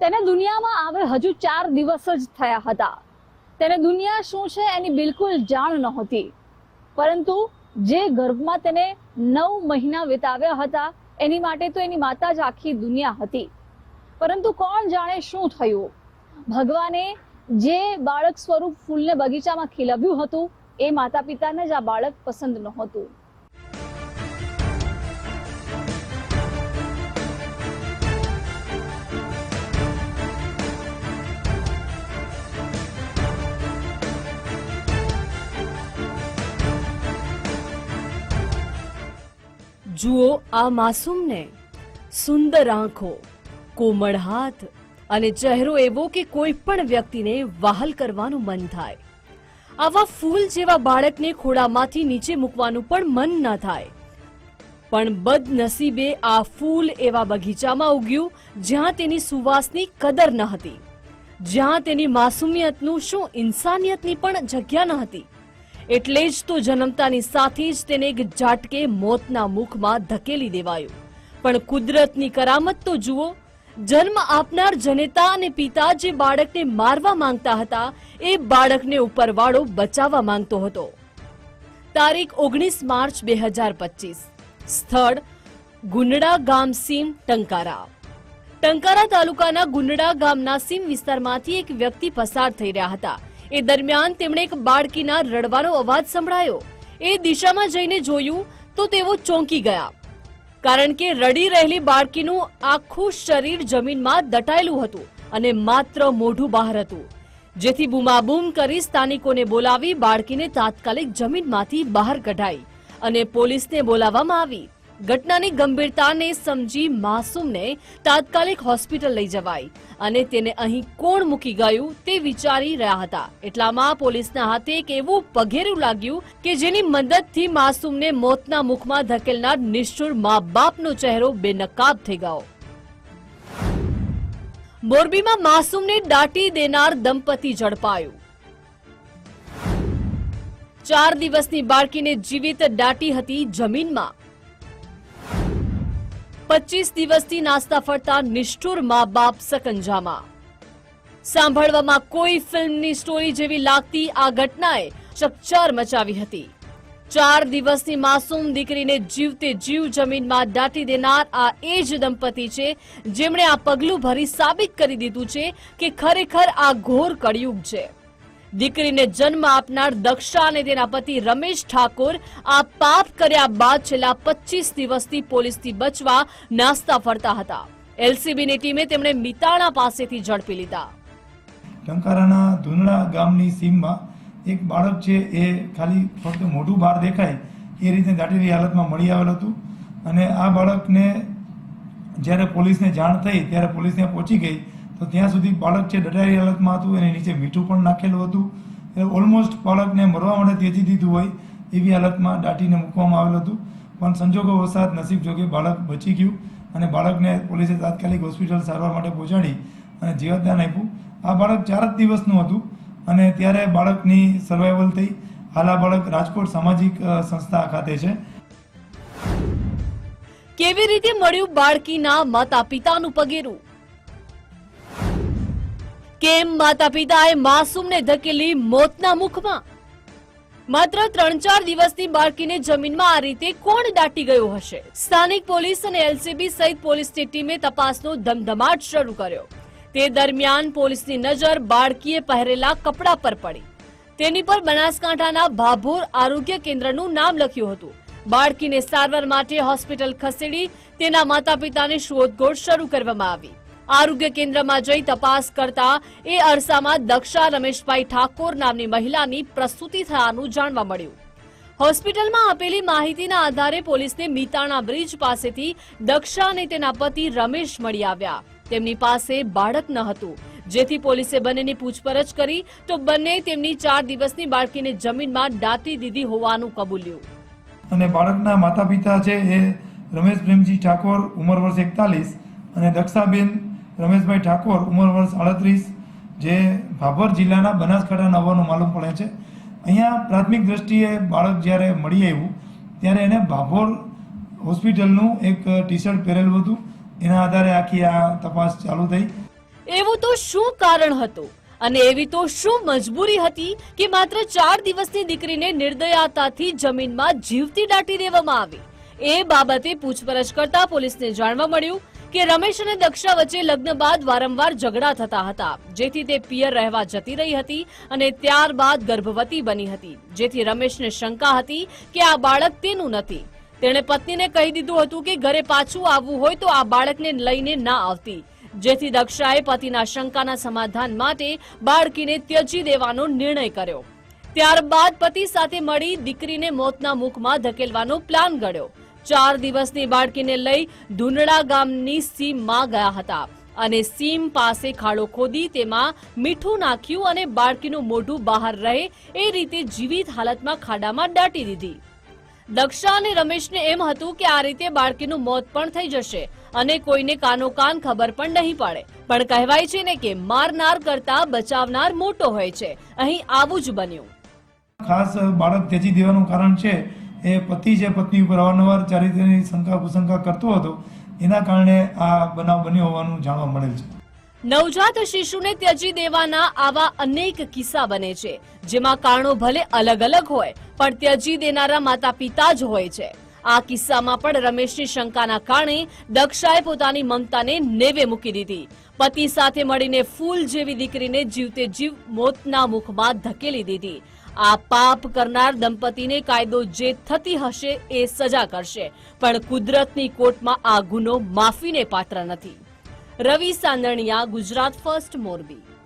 તેને દુનિયામાં આવે હજુ ચાર દિવસ જ થયા હતા. તેને દુનિયા શું છે એની બિલકુલ જાણ નહોતી. પરંતુ જે ગર્ભમાં તેને નવ મહિના વિતાવ્યા હતા, એની માટે તો એની માતા જ આખી દુનિયા હતી. પરંતુ કોણ જાણે શું થયું? ભગવાને જે બાળક સ્વરૂપ ફૂલને બગીચામાં ખીલવ્યું હતું, એ માતા પિતાને જ આ બાળક પસંદ નહોતું. જુઓ આ માસૂમને. સુંદર આંખો, કોમળ હાથ અને ચહેરો એવો કે કોઈ પણ વ્યક્તિને વહાલ કરવાનું મન થાય. આવા ફૂલ જેવા બાળકને ખોળામાંથી નીચે મૂકવાનું પણ મન ન થાય. પણ બદનસીબે આ ફૂલ એવા બગીચામાં ઉગ્યું જ્યાં તેની સુવાસની કદર ન હતી. જ્યાં તેની માસુમિયતનું શું ઇન્સાનિયતની પણ જગ્યા ન હતી. એટલે જ તો જન્મતાની સાથે જ તેને એક ઝાટકે મોતના મુખમાં ધકેલી દેવાયો. પણ કુદરતની કરામત તો જુઓ, જન્મ આપનાર જનેતા અને પિતા જે બાળકને મારવા માંગતા હતા, એ બાળકને ઉપરવાળો બચાવવા માંગતો હતો. તારીખ ઓગણીસ માર્ચ બે હજાર પચીસ. સ્થળ ગુંડડા ગામ સીમ, ટંકારા. ટંકારા તાલુકાના ગુંડડા ગામના સીમ વિસ્તારમાંથી એક વ્યક્તિ પસાર થઈ રહ્યા હતા. એ દરમિયાન તેમણે એક બાળકીના રડવાનો અવાજ સંભળાયો. એ દિશામાં જઈને જોયું તો તેઓ ચોંકી ગયા. કારણ કે રડી રહેલી બાળકીનું આખું શરીર જમીનમાં દટાયેલું હતું અને માત્ર મોઢું બહાર હતું. જેથી બૂમાબૂમ કરી સ્થાનિકોને બોલાવી બાળકીને તાત્કાલિક જમીનમાંથી બહાર કઢાઈ અને પોલીસને બોલાવવામાં આવી. ઘટનાની ગંભીરતાને સમજી માસૂમને તાત્કાલિક હોસ્પિટલ લઈ જવાઈ અને તેને અહીં કોણ મૂકી ગયું તે વિચારી રહ્યા હતા. એટલામાં પોલીસના હાથે એક એવું પઘેરું લાગ્યું કે જેની મદદથી માસૂમને મોતના મુખમાં ધકેલનાર નિષ્ઠુર મા બાપનો ચહેરો બેનકાબ થઈ ગયો. મોરબીમાં માસૂમને દાટી દેનાર દંપતી ઝડપાયું. ચાર દિવસની બાળકીને જીવિત દાટી હતી જમીનમાં. પચીસ દિવસથી નાસ્તા ફરતા નિષ્ઠુર મા બાપ સકંજામાં. સાંભળવામાં કોઈ ફિલ્મની સ્ટોરી જેવી લાગતી આ ઘટનાએ ચકચાર મચાવી હતી. ચાર દિવસની માસૂમ દીકરીને જીવતે જીવ જમીનમાં દાટી દેનાર આ એ જ દંપતી છે, જેમણે આ પગલું ભરી સાબિત કરી દીધું છે કે ખરેખર આ ઘોર કળિયુગ છે. દીકરીને જન્મ આપનાર દક્ષા અને તેના પતિ રમેશ ઠાકોર આ પાપ કર્યા બાદ છેલ્લા પચીસ દિવસથી પોલીસથી બચવા નાસ્તા ફરતા હતા. એલસીબીની ટીમે તેમણે મિતાણા પાસેથી ઝડપી લીધા. ટંકારાના ધુનડા ગામની સીમમાં એક બાળક છે, એ ખાલી ફક્ત મોઢું બહાર દેખાય એ રીતે દાટેલી હાલતમાં મળી આવેલ હતું અને આ બાળકને જ્યારે પોલીસને જાણ થઈ ત્યારે પોલીસ ત્યાં પહોંચી ગઈ તો ત્યાં સુધી બાળક છે ડટાયેલી હાલતમાં હતું, એને નીચે મીઠું પણ નાખેલું હતું. એટલે ઓલમોસ્ટ બાળકને મરવા માટે તેજી દીધું હોય એવી હાલતમાં દાટીને મૂકવામાં આવેલું હતું. પણ સંજોગો વસાત નસીબ જોગે બાળક બચી ગયું અને બાળકને પોલીસે તાત્કાલિક હોસ્પિટલ સારવાર માટે પહોંચાડી અને જીવતદાન આપ્યું. આ બાળક ચાર જ દિવસનું હતું અને ત્યારે બાળકની સર્વાઈવલ થઈ. હાલ આ બાળક રાજકોટ સામાજિક સંસ્થા ખાતે છે. કેવી રીતે મળ્યું બાળકીના માતા પિતાનું પગેરું? કેમ માતા પિતાએ માસૂમને ધકેલી મોતના મુખમાં? માત્ર ત્રણ ચાર દિવસની બાળકીને જમીનમાં આ રીતે કોણ દાટી ગયું હશે? સ્થાનિક પોલીસ અને એલસીબી સહિત પોલીસની ટીમે તપાસનો ધમધમાટ શરૂ કર્યો. તે દરમિયાન પોલીસની નજર બાળકીએ પહેરેલા કપડા પર પડી. તેની પર બનાસકાંઠાના ભાભોર આરોગ્ય કેન્દ્રનું નામ લખ્યું હતું. બાળકીને સારવાર માટે હોસ્પિટલ ખસેડી તેના માતા પિતાની શોધખોળ શરૂ કરવામાં આવી. આરોગ્ય કેન્દ્રમાં જઈ તપાસ કરતા એ અરસામાં દક્ષા રમેશભાઈ ઠાકોર નામની મહિલાની પ્રસૂતિ થયાનું જાણવા મળ્યું. હોસ્પિટલમાં આપેલી માહિતીના આધારે પોલીસને મીતાણા બ્રિજ પાસેથી દક્ષા અને તેના પતિ રમેશ મળી આવ્યા. તેમની પાસે બાળક ન હતું. જેથી પોલીસે બંનેની પૂછપરછ કરી તો બંને તેમની ચાર દિવસની બાળકીને જમીનમાં દાટી દીધી હોવાનું કબૂલ્યું. અને બાળકના માતા પિતા છે એ રમેશ પ્રેમજી ઠાકોર, ઉંમર વર્ષ એકતાલીસ અને દક્ષાબેન રમેશભાઈ ઠાકોર, ઉંમર વર્ષ સાડત્રીસ જે ભાભર જિલ્લાના બનાસકાંઠાના હોવાનું માલુમ પડે છે. અહીંયા પ્રાથમિક દ્રષ્ટિએ બાળક જ્યારે મળી આવ્યું, ત્યારે એને ભાભોર હોસ્પિટલનું એક ટી શર્ટ પહેરેલું હતું. એના આધારે આખી આ તપાસ ચાલુ થઈ. એવું તો શું કારણ હતું? અને એવી તો શું મજબૂરી હતી કે માત્ર ચાર દિવસની દીકરીને નિર્દયતાથી જમીનમાં જીવતી દાટી દેવામાં આવી? એ બાબતે પૂછપરછ કરતા પોલીસને જાણવા મળ્યું કે રમેશ અને દક્ષા વચ્ચે લગ્ન બાદ વારંવાર ઝઘડા થતા હતા. જેથી તે પિયર રહેવા જતી રહી હતી અને ત્યારબાદ ગર્ભવતી બની હતી. જેથી રમેશને શંકા હતી કે આ બાળક તેનું નથી. તેણે પત્નીને કહી દીધું હતું કે ઘરે પાછું આવવું હોય તો આ બાળકને લઈને ના આવતી. જેથી દક્ષાએ પતિના શંકાના સમાધાન માટે બાળકીને ત્યજી દેવાનો નિર્ણય કર્યો. ત્યારબાદ પતિ સાથે મળી દીકરીને મોતના મુખમાં ધકેલવાનો પ્લાન ઘડ્યો ચાર દિવસની બાળકીને લઈ ધુંડળા ગામની સીમમાં ગયા હતા. અને સીમ પાસે ખાડો ખોદી તેમાં મીઠું નાખ્યું અને બાળકીનું મોઢું બહાર રહે એ રીતે જીવિત હાલતમાં ખાડામાં દાટી દીધી. દક્ષા અને રમેશને એમ હતું કે આ રીતે બાળકીનું મોત પણ થઈ જશે અને કોઈને કાનો કાન ખબર પણ નહીં પડે. પણ કહેવાય છે ને કે મારનાર કરતા બચાવનાર મોટો હોય છે. અહીં આવું જ બન્યું. ખાસ બાળક ત્યજી દેવાનું કારણ છે એ પતિ છે પત્ની ઉપર અવારનવાર ચારિત્રની શંકા કુશંકા કરતો હતો, એના કારણે આ બનાવ બન્યો હોવાનું જાણવા મળેલ છે. નવજાત શિશુને ત્યજી દેવાના આવા અનેક કિસ્સા બને છે, જેમાં કારણો ભલે અલગ અલગ હોય, પણ ત્યજી દેનારા માતા પિતા જ હોય છે. આ કિસ્સામાં પણ રમેશની શંકાના કારણે દક્ષાએ પોતાની મમતાને નેવે મૂકી દીધી. પતિ સાથે મળીને ફૂલ જેવી દીકરીને જીવતે જીવ મોતના મુખમાં ધકેલી દીધી. આ પાપ કરનાર દંપતીને કાયદો જે થતી હશે એ સજા કરશે, પણ કુદરતની કોર્ટમાં આ ગુનો માફીને પાત્ર નથી. રવિ સાંદણિયા, ગુજરાત ફર્સ્ટ મોરબી.